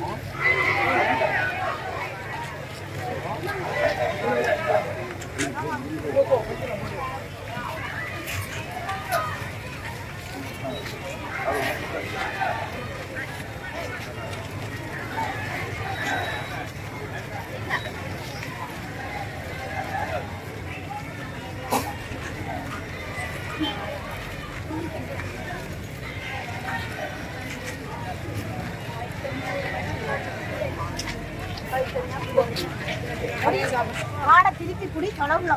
어? ಪುಡಿ ತೊಳಗ್ಲ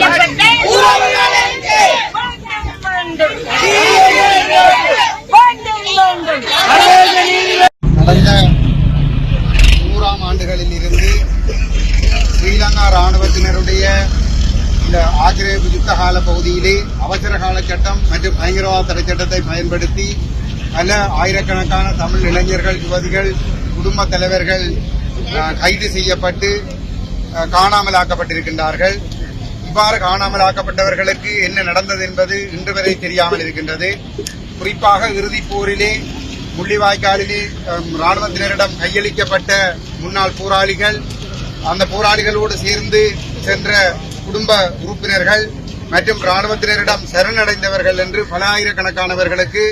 கடந்த நூறாம் ஆண்டுகளில் இருந்து ஸ்ரீலங்கா ராணுவத்தினருடைய இந்த ஆக்கிரமிப்பு யுத்த கால பகுதியிலே அவசர கால சட்டம் மற்றும் பயங்கரவாத தடை சட்டத்தை பயன்படுத்தி பல ஆயிரக்கணக்கான தமிழ் இளைஞர்கள் யுவதிகள் குடும்ப தலைவர்கள் கைது செய்யப்பட்டு காணாமல் ஆக்கப்பட்டிருக்கின்றார்கள் இவ்வாறு காணாமல் ஆக்கப்பட்டவர்களுக்கு என்ன நடந்தது என்பது இன்று வரை தெரியாமல் இருக்கின்றது. குறிப்பாக இறுதிப் போரிலே முள்ளிவாய்க்காலிலே இராணுவத்தினரிடம் ராணுவத்தினரிடம் கையளிக்கப்பட்ட முன்னாள் போராளிகள் அந்த போராளிகளோடு சேர்ந்து சென்ற குடும்ப உறுப்பினர்கள் மற்றும் இராணுவத்தினரிடம் சரணடைந்தவர்கள் என்று பல ஆயிரக்கணக்கானவர்களுக்கு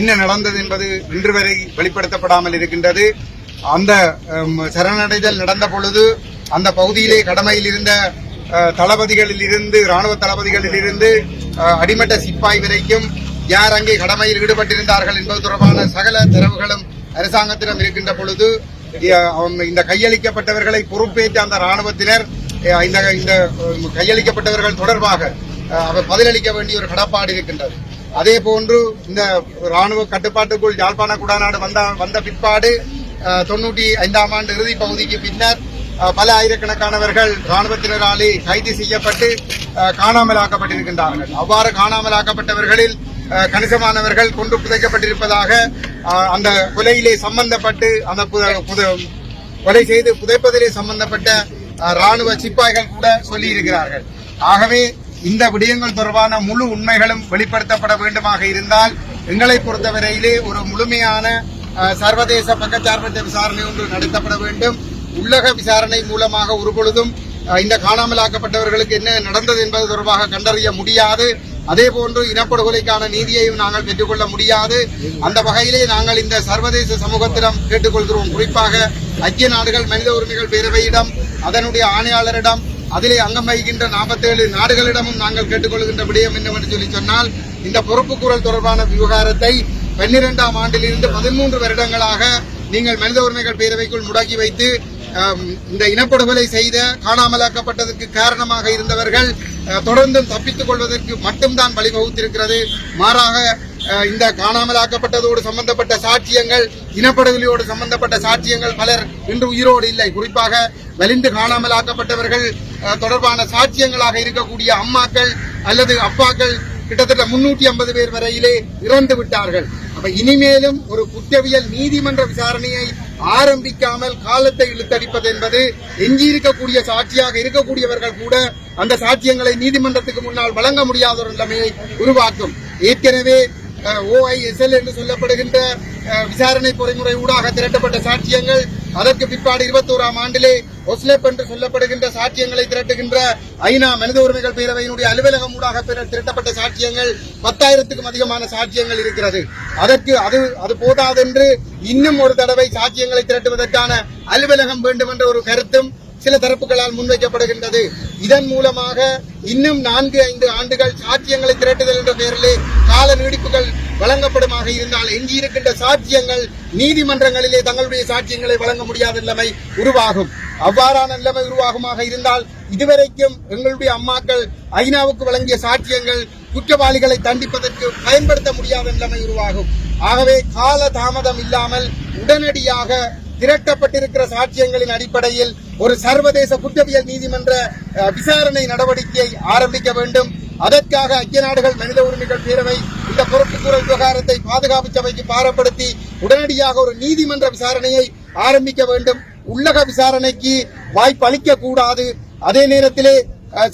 என்ன நடந்தது என்பது இன்று வரை வெளிப்படுத்தப்படாமல் இருக்கின்றது. அந்த சரணடைதல் நடந்த பொழுது அந்த பகுதியிலே கடமையில் இருந்த தளபதிகளில் இருந்து ராணுவ தளபதிகளில் இருந்து அடிமட்ட சிப்பாய் வரைக்கும் யார் அங்கே கடமையில் ஈடுபட்டிருந்தார்கள் என்பது தொடர்பான சகல தரவுகளும் அரசாங்கத்திடம் இருக்கின்ற பொழுது இந்த கையளிக்கப்பட்டவர்களை பொறுப்பேற்ற அந்த இராணுவத்தினர் இந்த இந்த கையளிக்கப்பட்டவர்கள் தொடர்பாக அவர் பதிலளிக்க வேண்டிய ஒரு கடப்பாடு இருக்கின்றது. அதே போன்று இந்த ராணுவ கட்டுப்பாட்டுக்குள் யாழ்ப்பாண குடாநாடு வந்த வந்த பிற்பாடு தொண்ணூற்றி ஐந்தாம் ஆண்டு இறுதி பகுதிக்கு பின்னர் பல ஆயிரக்கணக்கானவர்கள் ராணுவத்தினராலே கைது செய்யப்பட்டு காணாமலாக்கப்பட்டிருக்கின்றார்கள். அவ்வாறு காணாமலாக்கப்பட்டவர்களில் கணிசமானவர்கள் கொண்டு புதைக்கப்பட்டிருப்பதாக அந்த கொலையிலே சம்பந்தப்பட்டு அந்த புத- கொலை செய்து புதைப்பதிலே சம்பந்தப்பட்ட ராணுவ சிப்பாய்கள் கூட சொல்லி இருக்கிறார்கள் ஆகவே இந்த விடயங்கள் தொடர்பான முழு உண்மைகளும் வெளிப்படுத்தப்பட வேண்டுமாக இருந்தால் எங்களை பொறுத்தவரையிலே ஒரு முழுமையான சர்வதேச பக்கச்சார்பற்ற விசாரணை ஒன்று நடத்தப்பட வேண்டும். உள்ளக விசாரணை மூலமாக ஒருபொழுதும் இந்த காணாமலாக்கப்பட்டவர்களுக்கு என்ன நடந்தது என்பது தொடர்பாக கண்டறிய முடியாது. அதே போன்று இனப்படுகொலைக்கான நீதியையும் நாங்கள் பெற்றுக்கொள்ள முடியாது. அந்த வகையிலே நாங்கள் இந்த சர்வதேச சமூகத்திடம் கேட்டுக்கொள்கிறோம். குறிப்பாக ஐக்கிய நாடுகள் மனித உரிமைகள் பேரவையிடம் அதனுடைய ஆணையாளரிடம் அதிலே அங்கம் வகிக்கின்ற நாற்பத்தேழு நாடுகளிடமும் நாங்கள் கேட்டுக்கொள்கின்ற விடயம் என்னவென்று சொல்லி சொன்னால் இந்த பொறுப்புக்கூறல் தொடர்பான விவகாரத்தை பன்னிரெண்டாம் ஆண்டிலிருந்து பதிமூன்று வருடங்களாக நீங்கள் மனித உரிமைகள் பேரவைக்குள் முடக்கி வைத்து இந்த இனப்படுகொலை செய்த காணாமலாக்கப்பட்டதற்கு காரணமாக இருந்தவர்கள் தொடர்ந்தும் தப்பித்துக் கொள்வதற்கு மட்டும்தான் வழிவகுத்திருக்கிறது. மாறாக இந்த காணாமலாக்கப்பட்டதோடு சம்பந்தப்பட்ட சாட்சியங்கள் இனப்படுகொலையோடு சம்பந்தப்பட்ட சாட்சியங்கள் பலர் இன்று உயிரோடு இல்லை. குறிப்பாக வலிந்து காணாமலாக்கப்பட்டவர்கள் தொடர்பான சாட்சியங்களாக இருக்கக்கூடிய அம்மாக்கள் அல்லது அப்பாக்கள் கிட்டத்தட்ட முன்னூற்றி ஐம்பது பேர் வரையிலே இறந்து விட்டார்கள் அப்ப இனிமேலும் ஒரு குற்றவியல் நீதிமன்ற விசாரணையை ஆரம்பிக்காமல் காலத்தை இழுத்தடிப்பது என்பது எஞ்சியிருக்கக்கூடிய சாட்சியாக இருக்கக்கூடியவர்கள் கூட அந்த சாட்சியங்களை நீதிமன்றத்துக்கு முன்னால் வழங்க முடியாத ஒரு நிலைமையை உருவாக்கும். ஏற்கனவே ஓஐஎஸ்எல் என்று சொல்லப்படுகின்ற விசாரணை பொறிமுறை ஊடாக திரட்டப்பட்ட சாட்சியங்கள் அதற்கு பிற்பாடு இருபத்தோராம் ஆண்டிலே ஒஸ்லெப் என்று சொல்லப்படுகின்ற சாட்சியங்களை திரட்டுகின்ற ஐநா மனித உரிமைகள் பேரவையினுடைய அலுவலகம் ஊடாக திரட்டப்பட்ட சாட்சியங்கள் பத்தாயிரத்துக்கும் அதிகமான சாட்சியங்கள் இருக்கிறது. அதற்கு அது அது போதாதென்று இன்னும் ஒரு தடவை சாட்சியங்களை திரட்டுவதற்கான அலுவலகம் வேண்டும் என்ற ஒரு கருத்தும் சில தரப்புகளால் முன்வைக்கப்படுகின்றது. இதன் மூலமாக இன்னும் நான்கு ஐந்து ஆண்டுகள் சாட்சியங்களை திரட்டுதல் என்ற பெயரிலே கால நீடிப்புகள் வழங்கப்படுமாக இருந்தால் எஞ்சியிருக்கின்ற சாட்சியங்கள் நீதிமன்றங்களிலே தங்களுடைய சாட்சியங்களை வழங்க முடியாத நிலைமை உருவாகும். அவ்வாறான நிலைமை உருவாகுமாக இருந்தால் இதுவரைக்கும் எங்களுடைய அம்மாக்கள் ஐநாவுக்கு வழங்கிய சாட்சியங்கள் குற்றவாளிகளை தண்டிப்பதற்கு பயன்படுத்த முடியாத நிலைமை உருவாகும். ஆகவே கால தாமதம் இல்லாமல் உடனடியாக திரட்டப்பட்டிருக்கிற சாட்சியங்களின் அடிப்படையில் ஒரு சர்வதேச குற்றவியல் நீதிமன்ற விசாரணை நடவடிக்கையை ஆரம்பிக்க வேண்டும். அதற்காக ஐக்கிய நாடுகள் மனித உரிமைகள் பேரவை இந்த பொறுப்புக்கூறல் விவகாரத்தை பாதுகாப்பு சபைக்கு பாரப்படுத்தி உடனடியாக ஒரு நீதிமன்ற விசாரணையை ஆரம்பிக்க வேண்டும். உள்ளக விசாரணைக்கு வாய்ப்பு அளிக்க கூடாது அதே நேரத்திலே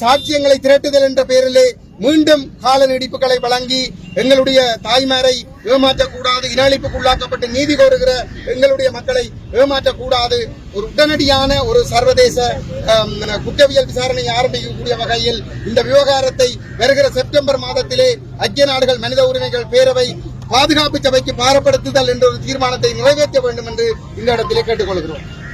சாட்சியங்களை திரட்டுதல் என்ற பெயரிலே மீண்டும் கால நீடிப்புகளை வழங்கி எங்களுடைய தாய்மாரை ஏமாற்றக்கூடாது இனஅழிப்புக்குள்ளாக்கப்பட்டு நீதி கோருகிற எங்களுடைய மக்களை ஏமாற்றக்கூடாது. ஒரு உடனடியான ஒரு சர்வதேச குற்றவியல் விசாரணை ஆரம்பிக்கக்கூடிய வகையில் இந்த விவகாரத்தை வருகிற செப்டம்பர் மாதத்திலே ஐக்கிய நாடுகள் மனித உரிமைகள் பேரவை பாதுகாப்பு சபைக்கு பாரப்படுத்துதல் என்ற ஒரு தீர்மானத்தை நிறைவேற்ற வேண்டும் என்று இந்த இடத்திலே கேட்டுக்கொள்கிறோம்.